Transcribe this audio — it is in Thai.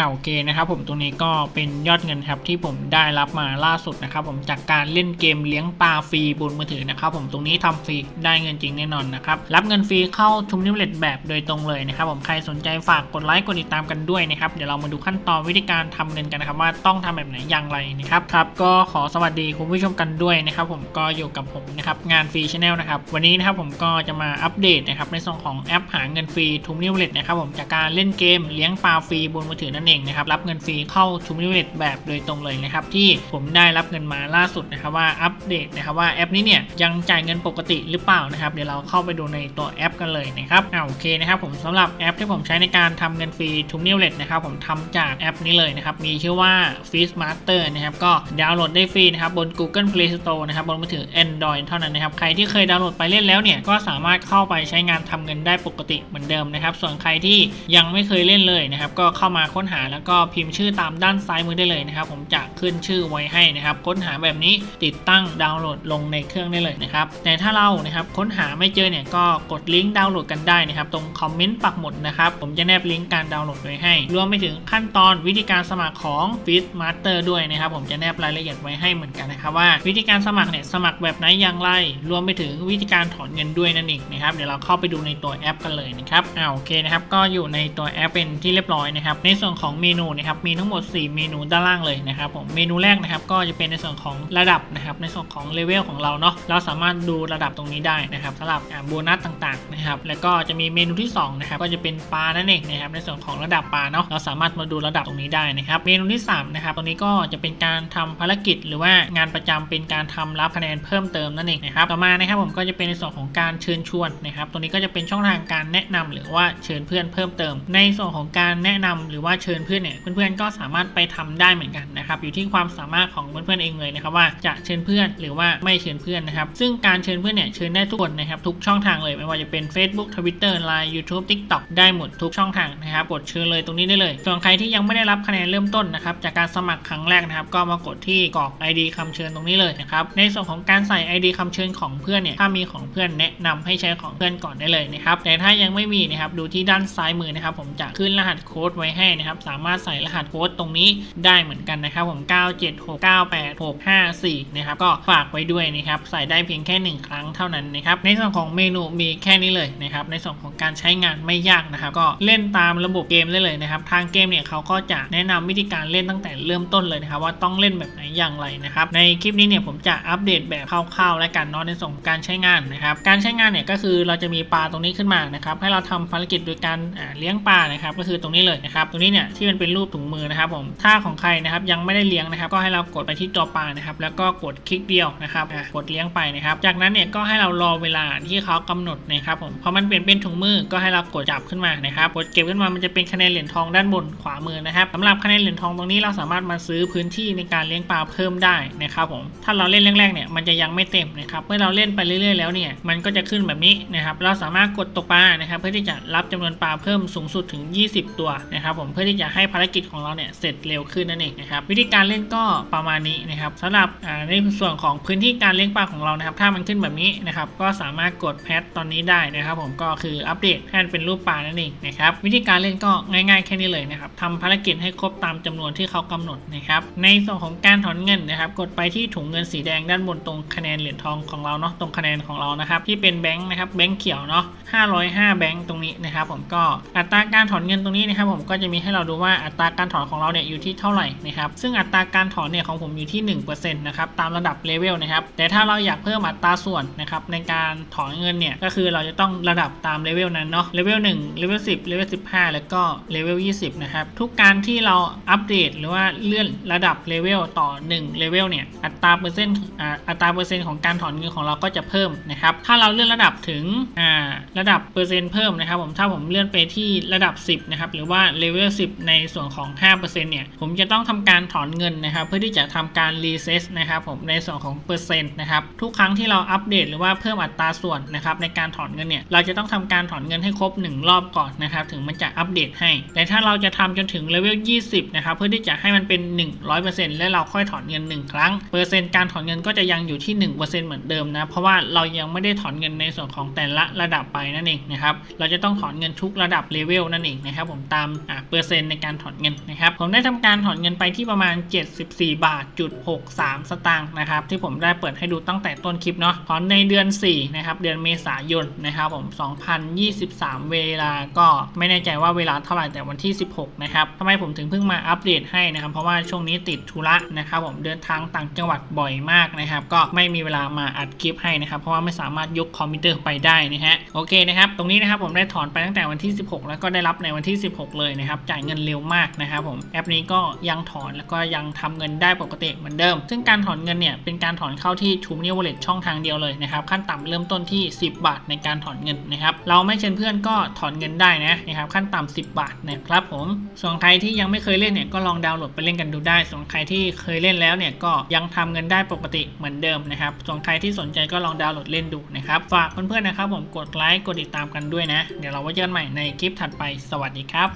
อ่าโอเคนะครับผมตรงนี้ก็เป็นยอดเงินครับที่ผมได้รับมาล่าสุดนะครับผมจากการเล่นเกมเลี้ยงปลาฟรีบนมือถือนะครับผมตรงนี้ทำฟรีได้เงินจริงแน่นอนนะครับรับเงินฟรีเข้าทุมนิวเลตแบบโดยตรงเลยนะครับผมใครสนใจฝากกดไลค์กดติดตามกันด้วยนะครับเดี๋ยวเรามาดูขั้นตอนวิธีการทำเงินกันนะครับว่าต้องทำแบบไหนอย่างไรนะครับครับก็ขอสวัสดีคุณผู้ชมกันด้วยนะครับผมก็อยู่กับผมนะครับงานฟรีชาแนลนะครับวันนี้นะครับผมก็จะมาอัปเดตนะครับในส่วนของแอปหาเงินฟรีทุมนิวเลตนะครับผมจากการเล่นเกมเลี้ยงปลาฟรีบนมือถือนั่นเองนะครับรับเงินฟรีเข้าทุมนิวเลตแบบโดยตรงเลยนะครับที่ผมได้รับเงินมาล่าสุดนะครับว่าอัปเดตนะครับว่าแอปนี้เนี่ยยังจ่ายเงินปกติหรือเปล่านะครับเดี๋ยวเราเข้าไปดูในตัวแอปกันเลยนะครับอ่าโอเคนะครับผมสำหรับแอปที่ผมใช้ในการทำเงินฟรีทุมนิวเลตนะครับผมทำจากแอปนี้เลยนะครับมีชื่อว่า Feast Master นะครับก็ดาวน์โหลดได้ฟรีนะครับบน Google Play Store นะครับบนมือถือ Android เท่านั้นนะครับใครที่เคยดาวน์โหลดไปเล่นแล้วเนี่ยก็สามารถเข้าไปใช้งานทำเงินได้ปกติเหมือนเดิมนะครับส่วนใครที่ยังไม่เคยเล่นเลยนะครับก็เข้ามาค้นหาแล้วก็พิมพ์ชื่อตามด้านซ้ายมือได้เลยนะครับ ผมจะขึ้นชื่อไว้ให้นะครับ ค้นหาแบบนี้ติดตั้งดาวน์โหลดลงในเครื่องได้เลยนะครับ แต่ถ้าเรานะครับค้นหาไม่เจอเนี่ยก็กดลิงก์ดาวน์โหลดกันได้นะครับ ตรงคอมเมนต์ปักหมุดนะครับผมจะแนบลิงก์การดาวน์โหลดไว้ให้ รวมไปถึงขั้นตอนวิธีการสมัครของ Feed Master ด้วยนะครับ ผมจะแนบรายละเอียดไว้ให้เหมือนกันนะครับว่า วิธีการสมัครเนี่ยสมัครแบบไหนอย่างไร รวมไปถึงวิธีการถอนเงินด้วยนั่นเองนะครับเดี๋ยวเราเข้าไปดูในตัวแอปกันเลยนะครับอ่าโอเคนะครับก็อยู่ในตัวแอปเป็นที่เรียบร้อยนะครับในส่วนของเมนูนะครับมีทั้งหมด 4 เมนูด้านล่างเลยนะครับผมเมนูแรกนะครับก็จะเป็นในส่วนของระดับนะครับในส่วนของเลเวลของเราเนาะเราสามารถดูระดับตรงนี้ได้นะครับสำหรับโบนัสต่างๆนะครับแล้วก็จะมีเมนูที่2นะครับก็จะเป็นปลานั่นเองนะครับในส่วนของระดับปลาเนาะเราสามารถมาดูระดับตรงนี้ได้นะครับเมนูที่3นะครับตรงนี้ก็จะเป็นการทำภารกิจ หรือว่างานประจำเป็นการทำรับคะแนนเพิ่มเติมนั่นเองนะครับต่อมานะครับผมก็จะเป็นในส่วนของการเชิญชวนนะครับตรงนี้ก็จะเป็นช่องทางการแนะนำหรือว่าเชิญเพื่อนเพิ่มเติม ในส่วนของการแนะนำหรือว่าเชิญเพื่อนเนี่ยเพื่อนๆก็สามารถไปทำได้เหมือนกันนะครับอยู่ที่ความสามารถของเพื่อนๆเองเลยนะครับว่าจะเชิญเพื่อนหรือว่าไม่เชิญเพื่อนนะครับซึ่งการเชิญเพื่อนเนี่ยเชิญได้ทุกคนนะครับทุกช่องทางเลยไม่ว่าจะเป็น Facebook Twitter Line YouTube TikTok ได้หมดทุกช่องทางนะครับกดเชิญเลยตรงนี้ได้เลยส่วนใครที่ยังไม่ได้รับคะแนนเริ่มต้นนะครับจากการสมัครครั้งแรกนะครับก็มากดที่กรอก ID คำเชิญตรงนี้เลยนะครับในส่วนของการใส่ ID คำเชิญของเพื่อนเนี่ยถ้ามีของเพื่อนแนะนำให้ใช้ของเพื่อนก่อนได้เลยนะครับแต่ถ้ายังไม่มีนะครับดูที่ด้านซ้ายมือนะครับผมจะขึ้นรหัสโค้ดไว้ให้นะครับสามารถใส่รหัสโค้ดตรงนี้ได้เหมือนกันนะครับผม 97698654นะครับ ก็ฝากไว้ด้วยนะครับ ใส่ได้เพียงแค่ 1 ครั้งเท่านั้นนะครับ ในส่วนของเมนูมีแค่นี้เลยนะครับ ในส่วนของการใช้งานไม่ยากนะครับ ก็เล่นตามระบบเกมได้เลยนะครับ ทางเกมเนี่ยเขาก็จะแนะนำวิธีการเล่นตั้งแต่เริ่มต้นเลยนะครับ ว่าต้องเล่นแบบไหนอย่างไรนะครับ ในคลิปนี้เนี่ยผมจะอัปเดตแบบคร่าวๆ และกันเนาะในส่วนของการใช้งานนะครับ การใช้งานเนี่ยก็คือเราจะมีปลาตรงนี้ขึ้นมานะครับ ให้เราทำภารกิจโดยการเลี้ยงปลานะครับ ก็คือตรงนี้เลยนะครับ ตรงนี้เนี่ยที่มันเป็นรูปถุงมือนะครับผมถ้าของใครนะครับยังไม่ได้เลี้ยงนะครับ ก็ให้เรากดไปที่ตัวปลานะครับ แล้วก็กดคลิกเดียวนะครับกดเลี้ยงไปนะครับ จากนั้นเนี่ยก็ให้เรารอเวลาที่เขากำหนดนะครับผมพอมันเปลี่ยนเป็นถุงมือก็ให้เรากดจับขึ้นมานะครับกดเก็บขึ้นมามันจะเป็นคะแนนเหรียญทองด้านบนขวามือนะครับสำหรับคะแนนเหรียญทองตรงนี้เราสามารถมาซื้อพื้นที่ในการเลี้ยงปลาเพิ่มได้นะครับผมถ้าเราเล่นแรกๆเนี่ยมันจะยังไม่เต็มนะครับเมื่อเราเล่นไปเรื่อยๆแล้วเนี่ยมันก็จะขึ้นแบบนี้นะครับเราสามารถกดตกปลานะครับ เพื่อที่จะรับจำนวนปลาเพิ่มสูงสุดถึง 20 ตัวนะครับผมเพื่อที่จะให้ภารกิจของเราเนี่ยเสร็จเร็วขึ้นนั่นเองนะครับวิธีการเล่นก็ประมาณนี้นะครับสำหรับในส่วนของพื้นที่การเลี้ยงปลาของเรานะครับ ถ้ามันขึ้นแบบนี้นะครับก็สามารถกดแพทตอนนี้ได้นะครับ ผมก็คืออัปเดตให้มันเป็นรูปปลานั่นเองนะครับวิธีการเล่นก็ง่ายๆแค่นี้เลยนะครับทำภารกิจให้ครบตามจำนวนที่เขากำหนดนะครับในส่วนของการถอนเงินนะครับ กดไปที่ถุงเงินสีแดงด้านบนตรงคะแนนเหรียญทองของเราเนาะตรงคะแนนของเรานะครับที่เป็นแบงค์นะครับแบงค์เขียวเนาะ505 แบงค์ตรงนี้นะครับผมก็อัตราการถอนเงินตรงนี้นะครับผมก็จะมีให้เราดูว่าอัตราการถอนของเราเนี่ยอยู่ที่เท่าไหร่นะครับ ซึ่งอัตราการถอนเนี่ยของผมอยู่ที่ 1%นะครับตามระดับเลเวลนะครับ แต่ถ้าเราอยากเพิ่มอัตราส่วนนะครับในการถอนเงินเนี่ยก็คือเราจะต้องระดับตามเลเวลนั้นเนาะ เลเวล1เลเวล10เลเวล15 แล้วก็เลเวล20 นะครับ ทุกการที่เราอัปเดตหรือว่าเลื่อนระดับเลเวลต่อ1เลเวลเนี่ยอัตราเปอร์เซ็นต์อัตราเปอร์เซ็นต์ของการถอนเงินของเราก็จะเพิ่มนะครับ ถ้าเราเลื่อนระดับถึงระดับเปอร์เซ็นต์เพิ่มนะครับผมถ้าผมเลื่อนไปที่ระดับ 10นะครับหรือว่าเลเวล10ในส่วนของ 5%เนี่ย ผมจะต้องทำการถอนเงินนะครับ เพื่อที่จะทำการรีเซ็ตนะครับผมในส่วนของเปอร์เซ็นต์นะครับ ทุกครั้งที่เราอัปเดตหรือว่าเพิ่มอัตราส่วนนะครับในการถอนเงินเนี่ย เราจะต้องทำการถอนเงินให้ครบ 1 รอบก่อนนะครับ ถึงมันจะอัปเดตให้ แต่ถ้าเราจะทำจนถึงเลเวล 20 นะครับ เพื่อที่จะให้มันเป็น 100%และเราค่อยถอนเงิน 1 ครั้ง เปอร์เซ็นต์การถอนเงินก็จะยังอยู่ที่ 1%เหมือนเดิมนะ เพราะว่าเรายังไม่ได้ถอนเงินในส่วนของแต่ละระดับไปนั่นเองนะครับ เราจะต้องถอนเงินทุกระดับเลเวลนั่นเองนะครับผมตามเปอร์เซ็นตในการถอนเงินนะครับ ผมได้ทำการถอนเงินไปที่ประมาณ 74 บาทจุด63 สตางค์นะครับที่ผมได้เปิดให้ดูตั้งแต่ต้นคลิปเนาะถอนในเดือน4นะครับเดือนเมษายนนะครับผม 2023 เวลาก็ไม่แน่ใจว่าเวลาเท่าไหร่แต่วันที่ 16 นะครับทำไมผมถึงเพิ่งมาอัปเดตให้นะครับเพราะว่าช่วงนี้ติดธุระนะครับผมเดินทางต่างจังหวัดบ่อยมากนะครับก็ไม่มีเวลามาอัดคลิปให้นะครับเพราะว่าไม่สามารถยกคอมพิวเตอร์ไปได้นะฮะโอเคนะครับตรงนี้นะครับผมได้ถอนไปตั้งแต่วันที่ 16 แล้วก็ได้รับในวันที่ 16 เลยนะครับจ่ายเงินเร็วมากนะครับผมแอปนี้ก็ยังถอนแล้วก็ยังทำเงินได้ปกติเหมือนเดิม ซึ่งการถอนเงินเนี่ยเป็นการถอนเข้าที่ทูม n น w ว l ล e t ช่องทางเดียวเลยนะครับขั้นต่ำเริ่มต้นที่ 10 บาทในการถอนเงินนะครับเราไม่เชิญเพื่อนก็ถอนเงินได้นะนะครับขั้นต่ำ10 บาทนะครับผมส่วนใครที่ยังไม่เคยเล่นเนี่ยก็ลองดาวน์โหลดไปเล่นกันดูได้ ส่วนใครที่เคยเล่นแล้วเนี่ยก็ยังทำเงินได้ปกติเหมือนเดิมนะครับส่วนใครที่สนใจก็ลองดาวน์โหลดเล่นดูนะครับฝากเพื่อนๆนะครับผมกดไลค์กดติดตามกันด้วยนะ เดี๋ยวเราไว้เจอกันใหม่ในคลิปถัดไปสวัสดีครับ